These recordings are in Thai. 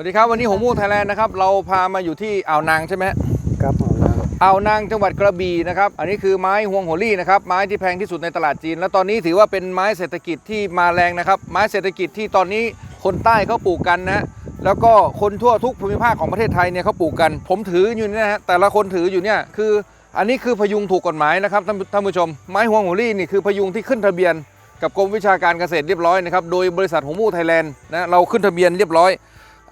วัสดีครับวันนี้หงมูไทยแลนด์นะครับเราพามาอยู่ที่อ่าวนางใช่ไหมฮะครับเอาแล้วอ่าวนางจังหวัดกระบี่นะครับอันนี้คือไม้ฮวงโหรี่นะครับไม้ที่แพงที่สุดในตลาดจีน และตอนนี้ถือว่าเป็นไม้เศรษฐกิจที่มาแรงนะครับ ไม้เศรษฐกิจที่ตอนนี้คนใต้เขาปลูกกันนะฮะแล้วก็คนทั่วทุกภูมิภาคของประเทศไทยเนี่ยเขาปลูกกัน ผมถืออยู่เนี่ยนะฮะแต่ละคนถืออยู่เนี่ยคือ อันนี้คือพยุงถูกกฎหมายนะครับท่านท่านผู้ชมไม้ฮวงโหรี่นี่คือพยุงที่ขึ้นทะเบียนกับกรมวิชาการเกษตรเรียบร้อยนะครับ โดยบริษัทหงมูไทยแลนด์นะ เราขึ้นทะเบียนเรียบร้อย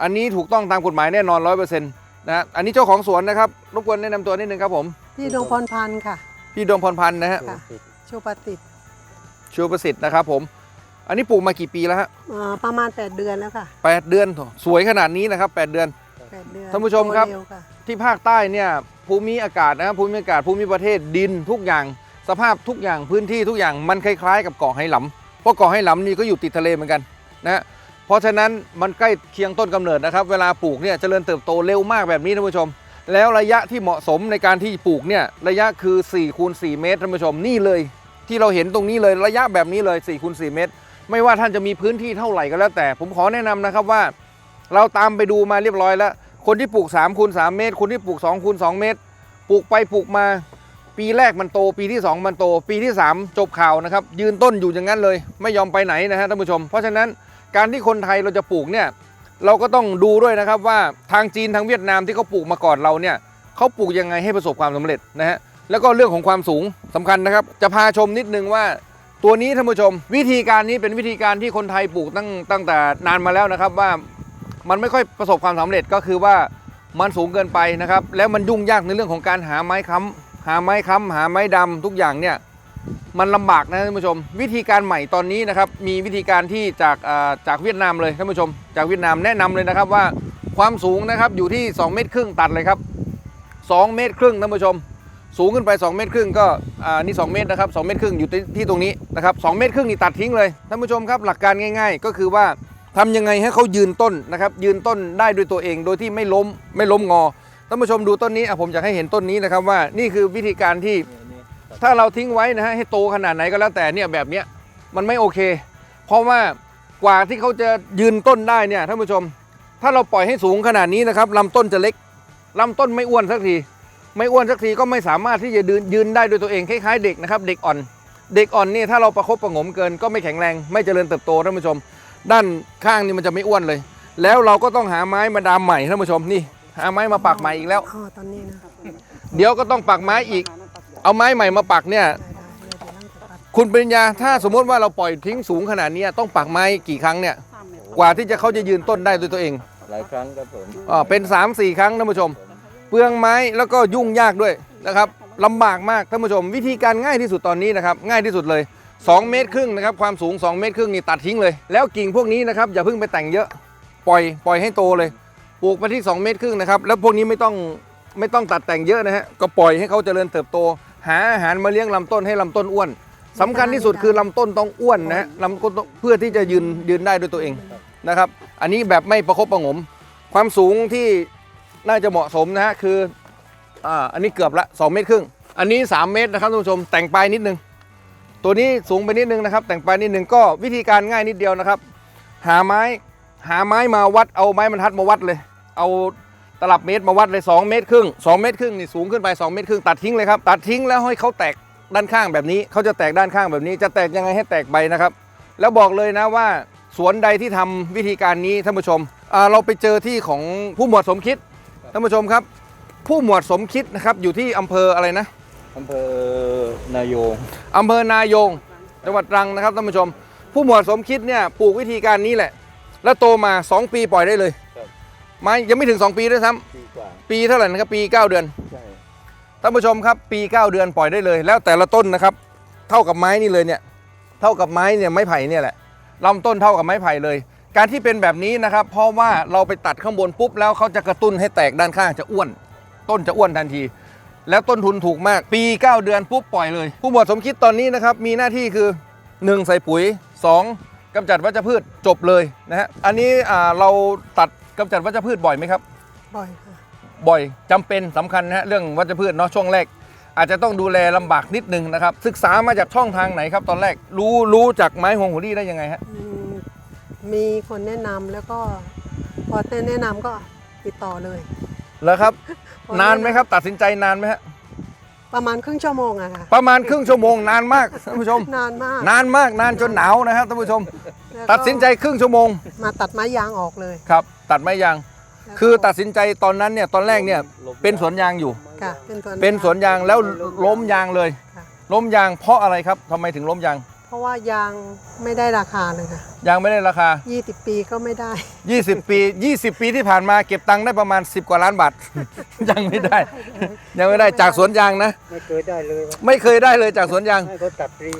อันนี้ถูกต้องตามกฎหมายแน่นอนร้อยเปอร์เซ็นต์นะฮะอันนี้เจ้าของสวนนะครับรบกวนแนะนำตัวนิดนึงครับผม พี่ดวงพรพันธ์ค่ะ พี่ดวงพรพันธ์นะฮะค่ะ ชูปติดชูประสิทธิ์นะครับผม อันนี้ปลูกมากี่ปีแล้วฮะอ่าประมาณ 8 เดือนแล้วค่ะแปดเดือนสวยขนาดนี้นะครับแปดเดือน8เดือนท่านผู้ชมครับ โตเวะที่ภาคใต้เนี่ยภูมิอากาศนะครับภูมิอากาศภูมิประเทศดินทุกอย่าง สภาพทุกอย่างพื้นที่ทุกอย่างมันคล้ายๆ กับเกาะไหหลำเพราะเกาะไหหลำนี่ก็อยู่ติดทะเลเหมือนกันนะฮะ เพราะฉะนั้นมันใกล้เคียงต้นกำเนิดนะครับ เวลาปลูกเนี่ยเจริญเติบโตเร็วมากแบบนี้ท่านผู้ชม แล้วระยะที่เหมาะสมในการที่ปลูกเนี่ยระยะคือ4คูณ4เมตรท่านผู้ชมนี่เลย ที่เราเห็นตรงนี้เลยระยะแบบนี้เลย4คูณ4เมตร ไม่ว่าท่านจะมีพื้นที่เท่าไหร่ก็แล้วแต่ ผมขอแนะนำนะครับว่า เราตามไปดูมาเรียบร้อยแล้ว คนที่ปลูก3คูณ3เมตร คนที่ปลูก2คูณ2เมตร ปลูกไปปลูกมา ปีแรกมันโต ปีที่ 2 มันโต ปีที่ 3 จบข่าวนะครับยืนต้นอยู่อย่างนั้นเลย ไม่ยอมไปไหนนะฮะท่านผู้ชม เพราะฉะนั้น การที่คนไทยเราจะปลูกเนี่ยเราก็ต้องดูด้วยนะครับว่าทางจีนทางเวียดนามที่เขาปลูกมาก่อนเราเนี่ยเขาปลูกยังไงให้ประสบความสำเร็จนะฮะแล้วก็เรื่องของความสูงสำคัญนะครับ จะพาชมนิดนึงว่า ตัวนี้ท่านผู้ชม วิธีการนี้เป็นวิธีการที่คนไทยปลูกตั้งตั้งแต่นานมาแล้วนะครับว่ามันไม่ค่อยประสบความสำเร็จก็คือว่ามันสูงเกินไปนะครับแล้วมันยุ่งยากในเรื่องของการหาไม้ค้ำหาไม้ค้ำหาไม้ดำทุกอย่างเนี่ย มันลำบากนะท่านผู้ชม วิธีการใหม่ตอนนี้นะครับมีวิธีการที่จากอ่าจากเวียดนามเลยท่านผู้ชม จากเวียดนามแนะนำเลยนะครับว่าความสูงนะครับอยู่ที่ 2 เมตรครึ่งตัดเลยครับ 2 เมตรครึ่งท่านผู้ชม สูงขึ้นไป 2 เมตรครึ่งก็อ่านี่ 2 เมตรนะครับ2เมตรครึ่งอยู่ที่ตรงนี้นะครับ2เมตรครึ่งนี่ตัดทิ้งเลยท่านผู้ชมครับหลักการง่าย ๆ ก็คือว่าทำยังไงให้เขายืนต้นนะครับยืนต้นได้ด้วยตัวเองโดยที่ไม่ล้มไม่ล้มงอท่านผู้ชมดูต้นนี้ผมอยากให้เห็นต้นนี้นะครับว่านี่คือวิธีการที่ ถ้าเราทิ้งไว้นะฮะให้โตขนาดไหนก็แล้วแต่เนี่ยแบบเนี้ยมันไม่โอเค เพราะว่ากว่าที่เขาจะยืนต้นได้เนี่ยท่านผู้ชม ถ้าเราปล่อยให้สูงขนาดนี้นะครับลำต้นจะเล็กลำต้นไม่อ้วนสักที ไม่อ้วนสักทีก็ไม่สามารถที่จะยืนยืนได้ด้วยตัวเองคล้ายๆเด็กนะครับ เด็กอ่อน เด็กอ่อนนี่ถ้าเราประคบประหงมเกินก็ไม่แข็งแรง ไม่เจริญเติบโตท่านผู้ชม ด้านข้างนี่มันจะไม่อ้วนเลย แล้วเราก็ต้องหาไม้มาดามใหม่ท่านผู้ชมนี่หาไม้มาปักใหม่อีกแล้วอ๋อตอนนี้นะ เดี๋ยวก็ต้องปักไม้อีก เอาไม้ใหม่มาปักเนี่ยได้ได้เดี๋ยวจะนั่งจะตัดคุณปริญญาถ้าสมมติว่าเราปล่อยทิ้งสูงขนาดเนี้ยต้องปักไม้กี่ครั้งเนี่ย กว่าที่จะเขาจะยืนต้นได้ด้วยตัวเอง หลายครั้งครับผมอ่าเป็น 3 4 ครั้งท่านผู้ชม เปลืองไม้แล้วก็ยุ่งยากด้วยนะครับลำบากมากท่านผู้ชม วิธีการง่ายที่สุดตอนนี้นะครับง่ายที่สุดเลย 2 เมตรครึ่งนะครับความสูง 2 เมตรครึ่งนี่ตัดทิ้งเลย แล้วกิ่งพวกนี้นะครับอย่าเพิ่งไปแต่งเยอะปล่อยปล่อยให้โตเลยปลูกไปที่ 2 เมตรครึ่งนะครับแล้วพวกนี้ไม่ต้องไม่ต้องตัดแต่งเยอะนะฮะก็ปล่อยให้เขาเจริญเติบโต หาอาหารมาเลี้ยงลำต้นให้ลำต้นอ้วนสำคัญที่สุดคือลำต้นต้องอ้วนนะฮะลำต้นต้องเพื่อที่จะยืนยืนได้ด้วยตัวเองนะครับ อันนี้แบบไม่ประคบประหงม ความสูงที่น่าจะเหมาะสมนะฮะคืออ่าอันนี้เกือบละ2เมตรครึ่งอันนี้ 3 เมตรนะครับท่านผู้ชมแต่งปลายนิดนึงตัวนี้สูงไปนิดนึงนะครับ แต่งปลายนิดนึงก็วิธีการง่ายนิดเดียวนะครับ หาไม้หาไม้มาวัดเอาไม้บรรทัดมาวัดเลย เอา ตลับเมตรมาวัดเลย2เมตรครึ่ง2เมตรครึ่งนี่สูงขึ้นไป2เมตรครึ่งตัดทิ้งเลยครับตัดทิ้งแล้วให้เขาแตกด้านข้างแบบนี้เขาจะแตกด้านข้างแบบนี้ จะแตกยังไงให้แตกใบนะครับ แล้วบอกเลยนะว่าสวนใดที่ทำวิธีการนี้ท่านผู้ชมอ่าเราไปเจอที่ของผู้หมวดสมคิดท่านผู้ชมครับ ผู้หมวดสมคิดนะครับอยู่ที่อำเภออะไรนะอำเภอนายงอำเภอนายง จังหวัดตรังนะครับท่านผู้ชม ผู้หมวดสมคิดเนี่ยปลูกวิธีการนี้แหละ แล้วโตมา 2 ปีปล่อยได้เลย ไม้ยังไม่ถึง 2 ปีด้วยซ้ำปีกว่าปีเท่าไหร่นะครับปี 9 เดือน ใช่ท่านผู้ชมครับปี 9 เดือนปล่อยได้เลย แล้วแต่ละต้นนะครับ เท่ากับไม้นี่เลยเนี่ยเท่ากับไม้เนี่ยไม้ไผ่เนี่ยแหละลำต้นเท่ากับไม้ไผ่เลย การที่เป็นแบบนี้นะครับ เพราะว่าเราไปตัดข้างบนปุ๊บแล้วเขาจะกระตุ้นให้แตกด้านข้างจะอ้วน ต้นจะอ้วนทันที แล้วต้นทุนถูกมากปี 9 เดือนปุ๊บปล่อยเลย ผู้หมวดสมคิดตอนนี้นะครับมีหน้าที่คือ 1 ใส่ปุ๋ย 2กำจัดวัชพืชจบเลยนะฮะอันนี้อ่าเราตัด กำจัดวัชพืชบ่อยไหมครับ บ่อยค่ะ บ่อยจำเป็นสำคัญนะฮะเรื่องวัชพืชเนาะช่วงแรก อาจจะต้องดูแลลำบากนิดนึงนะครับ ศึกษามาจากช่องทางไหนครับ ตอนแรกรู้รู้จากไม้ฮวงหัวรี่ได้ยังไงฮะอืมมีคนแนะนำแล้วก็ พอแนะนำก็ติดต่อเลย แล้วครับ พอนานไหมครับ ตัดสินใจนานไหมฮะ ประมาณครึ่งชั่วโมงอะค่ะ ประมาณครึ่งชั่วโมงนานมากท่านผู้ชม นานมาก นานมากนานจนหนาวนะครับท่านผู้ชม แล้วก็ตัดสินใจครึ่งชั่วโมงมาตัดไม้ยางออกเลยครับ ตัดไม้ยาง แล้วก็คือตัดสินใจตอนนั้นเนี่ยตอนแรกเนี่ยเป็นสวนยางอยู่ ค่ะเป็นสวนเป็นสวนยางแล้วล้มยางเลย ค่ะ ล้มยางเพราะอะไรครับทำไมถึงล้มยาง เพราะว่ายางไม่ได้ราคาเลยค่ะยางไม่ได้ราคา 20 ปีก็ไม่ได้ 20 ปี 20 ปีที่ผ่านมาเก็บตังค์ได้ประมาณ 10 กว่าล้านบาท ยังไม่ได้ ยังไม่ได้จากสวนยางนะ ไม่เคยได้เลยวะไม่เคยได้เลยจากสวนยาง ให้เขาตัดฟรี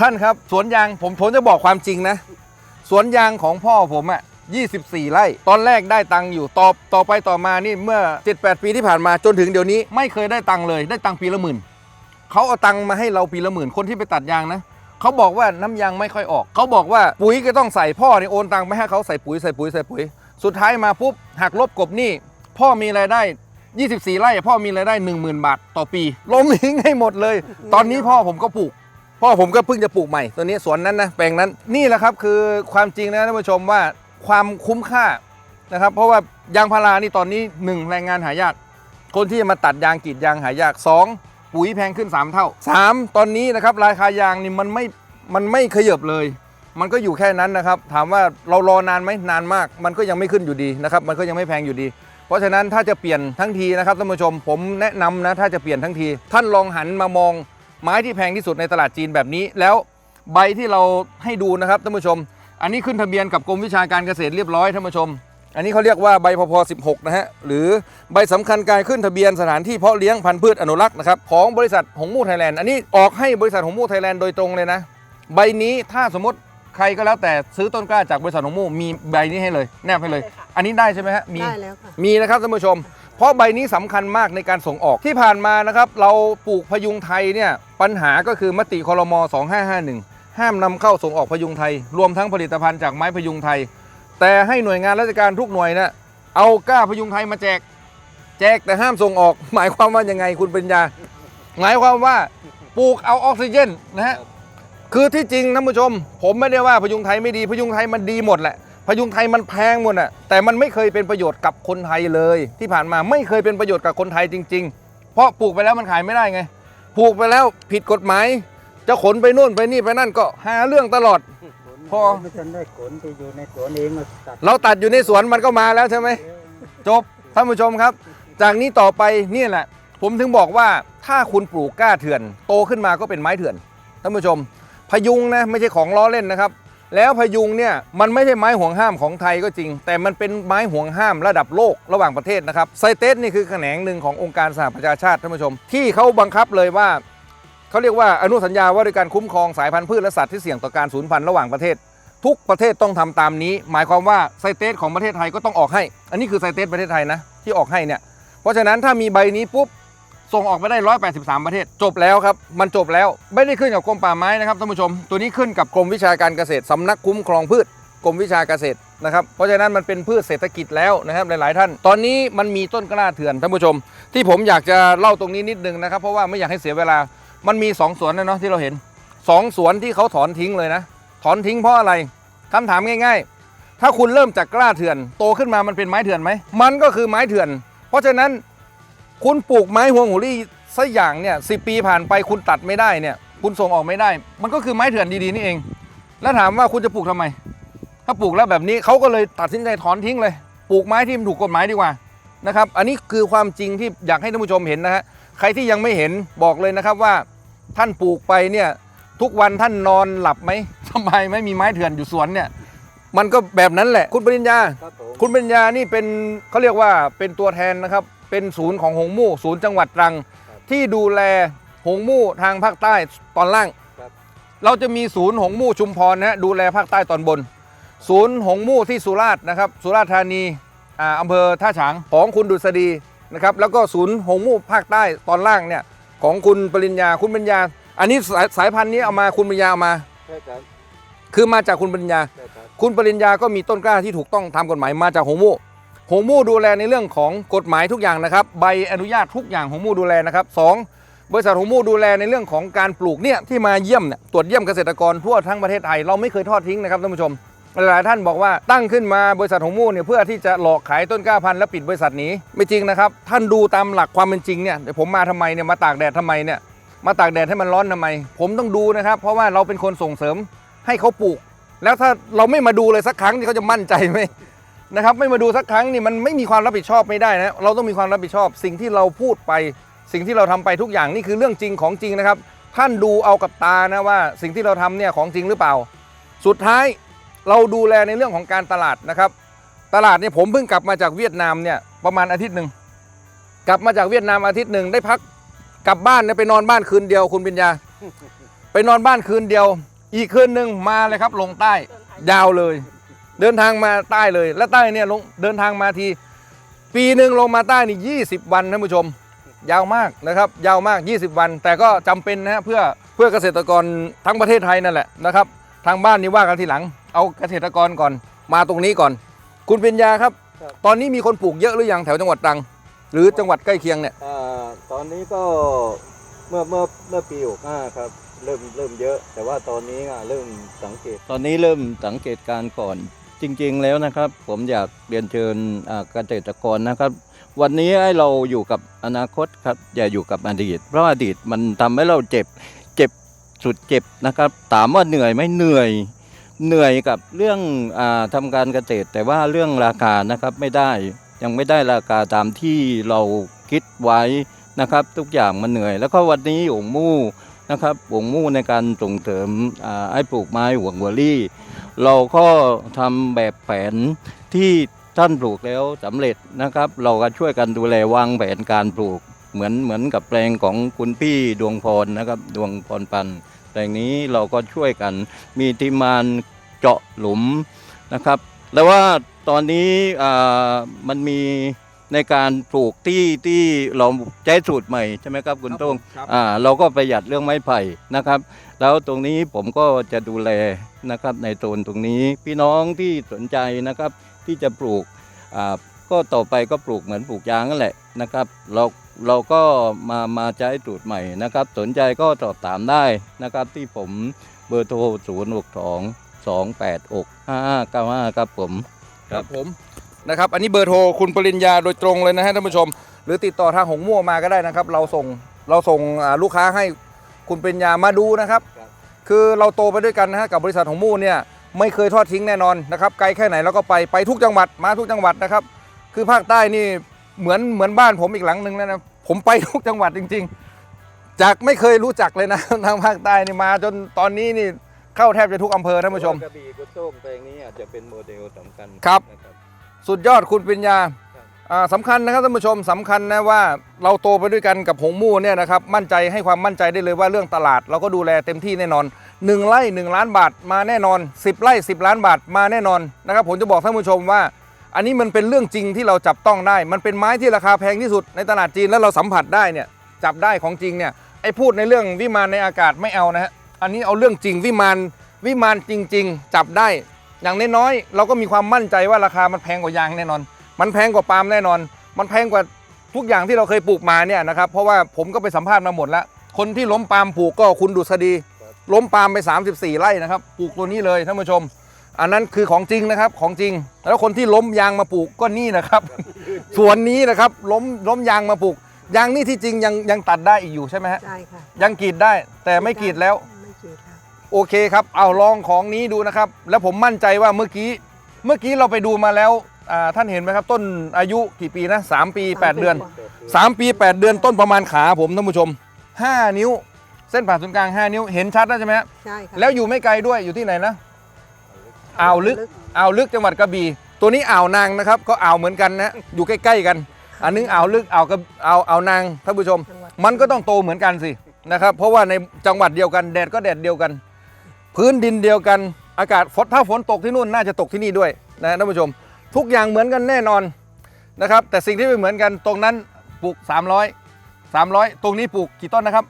ท่านครับสวนยางผมผมจะบอกความจริงนะ สวนยางของพ่อผมอะ24 ไร่ ตอนแรกได้ตังค์อยู่ต่อต่อไปต่อมานี่เมื่อ 7-8 ปีที่ผ่านมาจนถึงเดี๋ยวนี้ ไม่เคยได้ตังค์เลยได้ตังค์ปีละหมื่น เขาเอาตังค์มาให้เราปีละหมื่นคนที่ไปตัดยางนะเขาบอกว่าน้ำยางไม่ค่อยออก เขาบอกว่าปุ๋ยก็ต้องใส่พ่อเนี่ยโอนตังค์ไปให้เขาใส่ปุ๋ยใส่ปุ๋ยใส่ปุ๋ย สุดท้ายมาปุ๊บหักลบกบหนี้พ่อมีรายได้ 24 ไร่พ่อมีรายได้ 10,000 บาทต่อปีล้มทิ้งให้หมดเลย ตอนนี้พ่อผมก็ปลูก พ่อผมก็เพิ่งจะปลูกใหม่ตัวนี้สวนนั้นนะแปลงนั้นนี่แหละครับคือความจริงนะท่านผู้ชมว่าความคุ้มค่านะครับเพราะว่ายางพารานี่ตอนนี้หนึ่งแรงงานหายาก คนที่จะมาตัดยางกรีดยางหายากสอง ปุ๋ยแพงขึ้น 3 เท่า 3 ตอนนี้นะครับราคายางนี่มันไม่มันไม่ขยับเลย มันก็อยู่แค่นั้นนะครับ ถามว่าเรารอนานไหมนานมาก มันก็ยังไม่ขึ้นอยู่ดีนะครับมันก็ยังไม่แพงอยู่ดี เพราะฉะนั้นถ้าจะเปลี่ยนทั้งทีนะครับท่านผู้ชมผมแนะนำนะถ้าจะเปลี่ยนทั้งที ท่านลองหันมามองไม้ที่แพงที่สุดในตลาดจีนแบบนี้ แล้วใบที่เราให้ดูนะครับท่านผู้ชม อันนี้ขึ้นทะเบียนกับกรมวิชาการเกษตรเรียบร้อยท่านผู้ชม อันนี้เขาเรียกว่าใบพพ16 นะฮะ หรือใบสำคัญการขึ้นทะเบียนสถานที่เพาะเลี้ยงพันธุ์พืชอนุรักษ์นะครับของบริษัทหงมู่ไทยแลนด์อันนี้ออกให้บริษัทหงมู่ไทยแลนด์โดยตรงเลยนะ ใบนี้ถ้าสมมติใครก็แล้วแต่ซื้อต้นกล้าจากบริษัทหงมู่มีใบนี้ให้เลยแนบให้เลย อันนี้ได้ใช่ไหมฮะมีได้แล้วค่ะมีนะครับท่านผู้ชม เพราะใบนี้สำคัญมากในการส่งออกที่ผ่านมานะครับเราปลูกพยุงไทยเนี่ยปัญหาก็คือมติคลม2551 ห้ามนำเข้าส่งออกพยุงไทย รวมทั้งผลิตภัณฑ์จากไม้พยุงไทย แต่ให้หน่วยงานราชการทุกหน่วยนะเอากล้าพยุงไทยมาแจก แจกแต่ห้ามส่งออก หมายความว่ายังไงคุณปัญญา หมายความว่าปลูกเอาออกซิเจนนะฮะคือที่จริงท่านผู้ชม ผมไม่ได้ว่าพยุงไทยไม่ดีพยุงไทยมันดีหมดแหละพยุงไทยมันแพงหมดอะแต่มันไม่เคยเป็นประโยชน์กับคนไทยเลย ที่ผ่านมาไม่เคยเป็นประโยชน์กับคนไทยจริง ๆ เพราะปลูกไปแล้วมันขายไม่ได้ไงปลูกไปแล้วผิดกฎหมาย จะขนไปนู่นไปนี่ไปนั่นก็หาเรื่องตลอด พอไม่ทันได้ขนที่อยู่ในสวนเองมาตัดเราตัดอยู่ในสวนมันก็มาแล้วใช่ไหมจบท่านผู้ชมครับ จากนี้ต่อไปเนี่ยแหละ ผมถึงบอกว่าถ้าคุณปลูกกล้าเถื่อน โตขึ้นมาก็เป็นไม้เถื่อนท่านผู้ชม พยุงนะไม่ใช่ของล้อเล่นนะครับ แล้วพยุงเนี่ยมันไม่ใช่ไม้ห่วงห้ามของไทยก็จริง แต่มันเป็นไม้ห่วงห้ามระดับโลกระหว่างประเทศนะครับไซเตสนี่คือแขนงหนึ่งขององค์การสหประชาชาติท่านผู้ชม ที่เขาบังคับเลยว่า เขาเรียกว่าอนุสัญญาว่าด้วยการคุ้มครองสายพันธุ์พืชและสัตว์ที่เสี่ยงต่อการสูญพันธุ์ระหว่างประเทศ ทุกประเทศต้องทำตามนี้ หมายความว่าไซเตสของประเทศไทยก็ต้องออกให้ อันนี้คือไซเตสประเทศไทยนะที่ออกให้เนี่ยเพราะฉะนั้นถ้ามีใบนี้ปุ๊บส่งออกไปได้ 183 ประเทศ จบแล้วครับ มันจบแล้ว ไม่ได้ขึ้นกับกรมป่าไม้นะครับท่านผู้ชม ตัวนี้ขึ้นกับกรมวิชาการเกษตรสำนักคุ้มครองพืช กรมวิชาเกษตรนะครับ เพราะฉะนั้นมันเป็นพืชเศรษฐกิจแล้วนะครับหลาย ๆ ท่าน ตอนนี้มันมีต้นกล้าเถื่อนท่านผู้ชม ที่ผมอยากจะเล่าตรงนี้นิดนึงนะครับ เพราะว่าไม่อยากให้เสียเวลา มันมีสองสวนนะเนาะที่เราเห็นสองสวนที่เขาถอนทิ้งเลยนะ ถอนทิ้งเพราะอะไรคำถามง่าย ๆ ถ้าคุณเริ่มจากกล้าเถื่อน โตขึ้นมามันเป็นไม้เถื่อนไหม มันก็คือไม้เถื่อน เพราะฉะนั้นคุณปลูกไม้ห่วงหูรี่สักอย่างเนี่ยสิปีผ่านไปคุณตัดไม่ได้เนี่ย คุณส่งออกไม่ได้ มันก็คือไม้เถื่อนดีๆนี่เอง แล้วถามว่าคุณจะปลูกทำไม ถ้าปลูกแล้วแบบนี้เขาก็เลยตัดสินใจถอนทิ้งเลย ปลูกไม้ที่มันถูกกฎหมายดีกว่านะครับ อันนี้คือความจริงที่อยากให้ท่านผู้ชมเห็นนะฮะ ใครที่ยังไม่เห็นบอกเลยนะครับว่าท่านปลูกไปเนี่ยทุกวันท่านนอนหลับไหมสบายไหมมีไม้เถื่อนอยู่สวนเนี่ยมันก็แบบนั้นแหละ คุณปริญญาครับผมคุณปัญญานี่เป็นเขาเรียกว่าเป็นตัวแทนนะครับ เป็นศูนย์ของหงมู่ศูนย์จังหวัดตรัง ที่ดูแลหงมู่ทางภาคใต้ตอนล่างครับเราจะมีศูนย์หงมู่ชุมพรนะฮะดูแลภาคใต้ตอนบน ศูนย์หงมู่ที่สุราษฎร์นะครับ สุราษฎร์ธานีอ่าอำเภอท่าฉางของคุณดุษฎี นะครับแล้วก็ศูนย์หงมู่ภาคใต้ตอนล่างเนี่ยของคุณปริญญาคุณปริญญา อันนี้สายสายพันธุ์นี้เอามาคุณปริญญาเอามา ใช่ครับคือมาจากคุณปริญญา ใช่ครับคุณปริญญาก็มีต้นกล้าที่ถูกต้องตามกฎหมายมาจากหงมู่หงมู่ดูแลในเรื่องของกฎหมายทุกอย่างนะครับ ใบอนุญาตทุกอย่างหงมู่ดูแลนะครับสองบริษัทหงมู่ดูแลในเรื่องของการปลูกเนี่ยที่มาเยี่ยมเนี่ยตรวจเยี่ยมเกษตรกรทั่วทั้งประเทศไทยเราไม่เคยทอดทิ้งนะครับท่านผู้ชม หลายท่านบอกว่าตั้งขึ้นมาบริษัทหงมู่เนี่ยเพื่อที่จะหลอกขายต้นกล้าพันธุ์แล้วปิดบริษัทหนี้ไม่จริงนะครับท่านดูตามหลักความเป็นจริงเนี่ยเดี๋ยวผมมาทำไมเนี่ยมาตากแดดทำไมเนี่ยมาตากแดดให้มันร้อนทำไม ผมต้องดูนะครับ เพราะว่าเราเป็นคนส่งเสริมให้เขาปลูก แล้วถ้าเราไม่มาดูเลยสักครั้งนี่เขาจะมั่นใจไหมนะครับไม่มาดูสักครั้งนี่มันไม่มีความรับผิดชอบไม่ได้นะเราต้องมีความรับผิดชอบ สิ่งที่เราพูดไป สิ่งที่เราทำไปทุกอย่างนี่คือเรื่องจริงของจริงนะครับ ท่านดูเอากับตานะว่าสิ่งที่เราทำเนี่ยของจริงหรือเปล่า สุดท้าย เราดูแลในเรื่องของการตลาดนะครับ ตลาดเนี่ยผมเพิ่งกลับมาจากเวียดนามเนี่ยประมาณอาทิตย์หนึ่งกลับมาจากเวียดนามอาทิตย์หนึ่งได้พักกลับบ้านเนี่ยไปนอนบ้านคืนเดียวคุณปัญญา ไปนอนบ้านคืนเดียว อีกคืนหนึ่งมาเลยครับ ลงใต้ยาวเลย เดินทางมาใต้เลย และใต้เนี่ยลงเดินทางมาที ปีหนึ่งลงมาใต้นี่ 20 วันท่านผู้ชม ยาวมากนะครับ ยาวมาก 20 วัน แต่ก็จำเป็นนะฮะเพื่อเพื่อเกษตรกรทั้งประเทศไทยนั่นแหละนะครับ ทางบ้านนี่ว่ากันทีหลัง เอาเกษตรกรก่อนมาตรงนี้ก่อน คุณปัญญาครับ ครับ ตอนนี้มีคนปลูกเยอะหรือยังแถวจังหวัดตรัง หรือจังหวัดใกล้เคียงเนี่ยอ่าตอนนี้ก็เมื่อเมื่อเมื่อปี65ครับเริ่มเริ่มเยอะ แต่ว่าตอนนี้อะเริ่มสังเกต ตอนนี้เริ่มสังเกตการณ์ก่อนจริง ๆ แล้วนะครับ ผมอยากเรียนเชิญอ่าเกษตรกรนะครับ วันนี้ให้เราอยู่กับอนาคตครับอย่าอยู่กับอดีต เพราะอดีตมันทำให้เราเจ็บเสุดเจ็บนะครับ ถามว่าเหนื่อยไหมเหนื่อย เหนื่อยกับเรื่องอาทำการเกษตร แต่ว่าเรื่องราคานะครับไม่ได้ยังไม่ได้ราคาตามที่เราคิดไว้นะครับ ทุกอย่างมันเหนื่อย แล้วก็วันนี้หงมู่นะครับหงมู่ในการส่งเสริมอ่าให้ปลูกไม้หวงหัวลี่ เราก็ทำแบบแผนที่ท่านปลูกแล้วสำเร็จนะครับ เราก็ช่วยกันดูแลวางแผนการปลูก เหมือนเหมือนกับแปลงของคุณพี่ดวงพรนะครับ ดวงพรปันแปลงนี้เราก็ช่วยกันมีทีมงานเจาะหลุมนะครับ แล้วว่าตอนนี้อ่ามันมีในการปลูกที่ที่เราใช้สูตรใหม่ใช่ไหมครับคุณโต้งครับอ่าเราก็ประหยัดเรื่องไม้ไผ่นะครับ แล้วตรงนี้ผมก็จะดูแลนะครับในโซนตรงนี้พี่น้องที่สนใจนะครับที่จะปลูกอ่าก็ต่อไปก็ปลูกเหมือนปลูกยางนั่นแหละนะครับ เรา เราก็มามาใช้สูตรใหม่นะครับ สนใจก็สอบถามได้นะครับ ที่ผมเบอร์โทร 0 6 2 2 8 6 5 5 9 5 ครับผม ครับผมนะครับ อันนี้เบอร์โทรคุณปริญญาโดยตรงเลยนะฮะท่านผู้ชม หรือติดต่อทางหงมั่วมาก็ได้นะครับ เราส่งเราส่งลูกค้าให้คุณปริญญามาดูนะครับครับ คือเราโตไปด้วยกันนะฮะกับบริษัทหงมู่เนี่ยไม่เคยทอดทิ้งแน่นอนนะครับไกลแค่ไหนเราก็ไปไปทุกจังหวัดมาทุกจังหวัดนะครับ คือภาคใต้นี่เหมือนเหมือนบ้านผมอีกหลังหนึ่งแล้วนะ ผมไปทุกจังหวัดจริง ๆ จากไม่เคยรู้จักเลยนะ ทางภาคใต้นี่มาจนตอนนี้นี่เข้าแทบจะทุกอำเภอท่านผู้ชม กระบี่กุโต้งแปลงนี้อาจจะเป็นโมเดลสำคัญครับ นะครับ สุดยอดคุณปัญญาครับอ่าสำคัญนะครับท่านผู้ชมสำคัญนะว่าเราโตไปด้วยกันกับหงมู่เนี่ยนะครับมั่นใจให้ความมั่นใจได้เลยว่าเรื่องตลาด เราก็ดูแลเต็มที่แน่นอน 1ไร่1 ล้านบาทมาแน่นอน 10ไร่10 ล้านบาทมาแน่นอนนะครับผมจะบอกท่านผู้ชมว่า อันนี้มันเป็นเรื่องจริงที่เราจับต้องได้ มันเป็นไม้ที่ราคาแพงที่สุดในตลาดจีนแล้วเราสัมผัสได้เนี่ยจับได้ของจริงเนี่ยไอ้พูดในเรื่องวิมานในอากาศไม่เอานะฮะอันนี้เอาเรื่องจริงวิมานวิมานจริง ๆ จับได้ อย่างน้อยๆเราก็มีความมั่นใจว่าราคามันแพงกว่ายางแน่นอน มันแพงกว่าปาล์มแน่นอน มันแพงกว่าทุกอย่างที่เราเคยปลูกมาเนี่ยนะครับเพราะว่าผมก็ไปสัมภาษณ์มาหมดแล้ว คนที่ล้มปาล์มปลูกก็คุณดุษฎีล้มปาล์มไป 34 ไร่นะครับปลูกตัวนี้เลยท่านผู้ชม อันนั้นคือของจริงนะครับของจริง แล้วคนที่ล้มยางมาปลูกก็นี่นะครับส่วนนี้นะครับล้มล้มยางมาปลูกยางนี่ที่จริงยังยังตัดได้อีกอยู่ใช่ไหมฮะได้ค่ะยังกรีดได้แต่ไม่กรีดแล้ว ไม่กรีดค่ะโอเคครับ เอาลองของนี้ดูนะครับ แล้วผมมั่นใจว่าเมื่อกี้ เมื่อกี้เราไปดูมาแล้วอ่าท่านเห็นไหมครับ ต้นอายุกี่ปีนะ3ปี8เดือน3ปี8เดือนต้นประมาณขาผมท่านผู้ชม5นิ้ว เส้นผ่าศูนย์กลาง5นิ้วเห็นชัดแล้วใช่ไหมฮะใช่ค่ะแล้วอยู่ไม่ไกลด้วยอยู่ที่ไหนนะ อ่าวลึกอ่าวลึกจังหวัดกระบี่ตัวนี้อ่าวนางนะครับ ก็อ่าวเหมือนกันนะอยู่ใกล้ๆกัน อันนึงอ่าวลึกอ่าวกระอ่าวอ่าวนางท่านผู้ชมจังหวัดมันก็ต้องโตเหมือนกันสินะครับ เพราะว่าในจังหวัดเดียวกันแดดก็แดดเดียวกัน พื้นดินเดียวกันอากาศฝนถ้าฝนตกที่นู่นน่าจะตกที่นี่ด้วยนะท่านผู้ชม ทุกอย่างเหมือนกันแน่นอนนะครับ แต่สิ่งที่ไม่เหมือนกันตรงนั้นปลูก 300 300 ตรงนี้ปลูกกี่ต้นนะครับ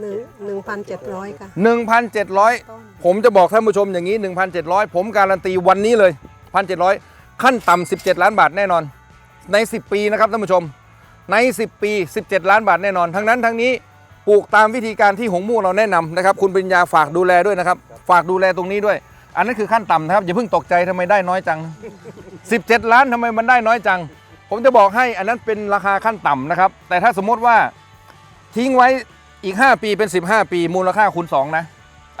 หนึ่งหนึ่งพันเจ็ดร้อยค่ะ 1,700ต้นผมจะบอกท่านผู้ชมอย่างนี้ 1,700 ผมการันตีวันนี้เลย 1,700 ขั้นต่ำ17 ล้านบาทแน่นอน ใน 10 ปีนะครับท่านผู้ชม ใน 10 ปี 17 ล้านบาทแน่นอน ทั้งนั้นทั้งนี้ปลูกตามวิธีการที่หงมู่เราแนะนำนะครับ คุณปริญญาฝากดูแลด้วยนะครับ ฝากดูแลตรงนี้ด้วย อันนั้นคือขั้นต่ำนะครับอย่าเพิ่งตกใจทำไมได้น้อยจัง 17 ล้านทำไมมันได้น้อยจัง ผมจะบอกให้อันนั้นเป็นราคาขั้นต่ำนะครับ แต่ถ้าสมมติว่าทิ้งไว้ อีก 5 ปีเป็น 15 ปีมูลค่าคูณ2นะ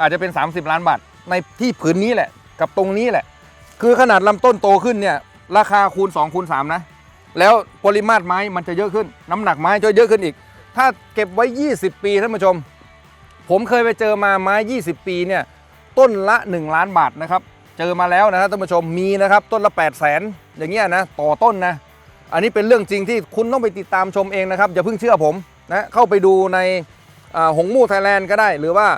อาจจะเป็น 30 ล้านบาท ในที่ผืนนี้แหละ กับตรงนี้แหละ คือขนาดลำต้นโตขึ้นเนี่ย ราคาคูณ2คูณ3นะ แล้วปริมาตรไม้มันจะเยอะขึ้น น้ำหนักไม้จะเยอะขึ้นอีก ถ้าเก็บไว้ 20 ปีท่านผู้ชม ผมเคยไปเจอมาไม้ 20 ปีเนี่ยต้นละ 1 ล้านบาทนะครับ เจอมาแล้วนะครับท่านผู้ชมมีนะครับต้นละ 8 0 0แสนอย่างเงี้ยนะต่อต้นนะ อันนี้เป็นเรื่องจริงที่คุณต้องไปติดตามชมเองนะครับอย่าเพิ่งเชื่อผมนะเข้าไปดูใน หงมู่ไทยแลนด์ก็ได้ หรือว่า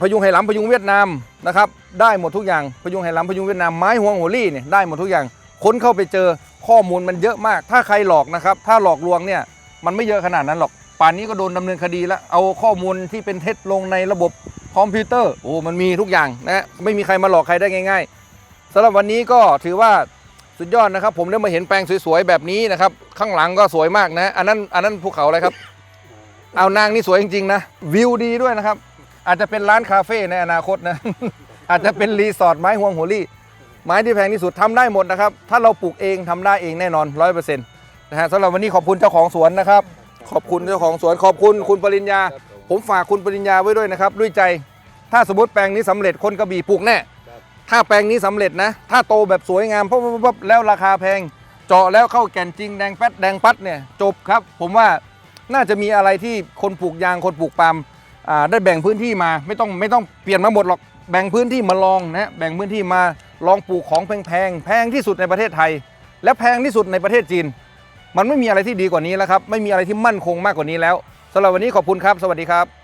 พยุงไหหลำพยุงเวียดนามนะครับได้หมดทุกอย่างพยุงไหหลำพยุงเวียดนามไม้ห่วงหัวลี่เนี่ยได้หมดทุกอย่างค้นเข้าไปเจอข้อมูลมันเยอะมาก ถ้าใครหลอกนะครับ ถ้าหลอกลวงเนี่ยมันไม่เยอะขนาดนั้นหรอก ป่านนี้ก็โดนดำเนินคดีแล้ว เอาข้อมูลที่เป็นเท็จลงในระบบคอมพิวเตอร์ โอ้ มันมีทุกอย่างนะ ไม่มีใครมาหลอกใครได้ง่าย ๆสำหรับวันนี้ก็ถือว่าสุดยอดนะครับ ผมได้มาเห็นแปลงสวยๆ แบบนี้นะครับ ข้างหลังก็สวยมากนะ อันนั้น อันนั้นภูเขาอะไรครับ เอานางนี่สวยจริงๆนะ วิวดีด้วยนะครับ อาจจะเป็นร้านคาเฟ่ในอนาคตนะ อาจจะเป็นรีสอร์ทไม้ห่วงหัวลี่ ไม้ที่แพงที่สุดทำได้หมดนะครับ ถ้าเราปลูกเองทำได้เองแน่นอนร้อยเปอร์เซ็นต์นะฮะสำหรับวันนี้ขอบคุณเจ้าของสวนนะครับ ขอบคุณเจ้าของสวนขอบคุณคุณปริญญา ผมฝากคุณปริญญาไว้ด้วยนะครับด้วยใจ ถ้าสมมติแปลงนี้สำเร็จคนกระบี่ปลูกแน่ถ้าแปลงนี้สำเร็จนะ ถ้าโตแบบสวยงามปั๊บปั๊บปั๊บแล้วราคาแพง เจาะแล้วเข้าแก่นจริงแดงแป๊ดแดงปัดเนี่ยจบครับ ผมว่า น่าจะมีอะไรที่คนปลูกยางคนปลูกปาล์มได้แบ่งพื้นที่มาไม่ต้องไม่ต้องเปลี่ยนมาหมดหรอกแบ่งพื้นที่มาลองนะแบ่งพื้นที่มาลองปลูกของแพงแพงแพงที่สุดในประเทศไทย และแพงที่สุดในประเทศจีน มันไม่มีอะไรที่ดีกว่านี้แล้วครับ ไม่มีอะไรที่มั่นคงมากกว่านี้แล้วสำหรับวันนี้ขอบคุณครับ สวัสดีครับ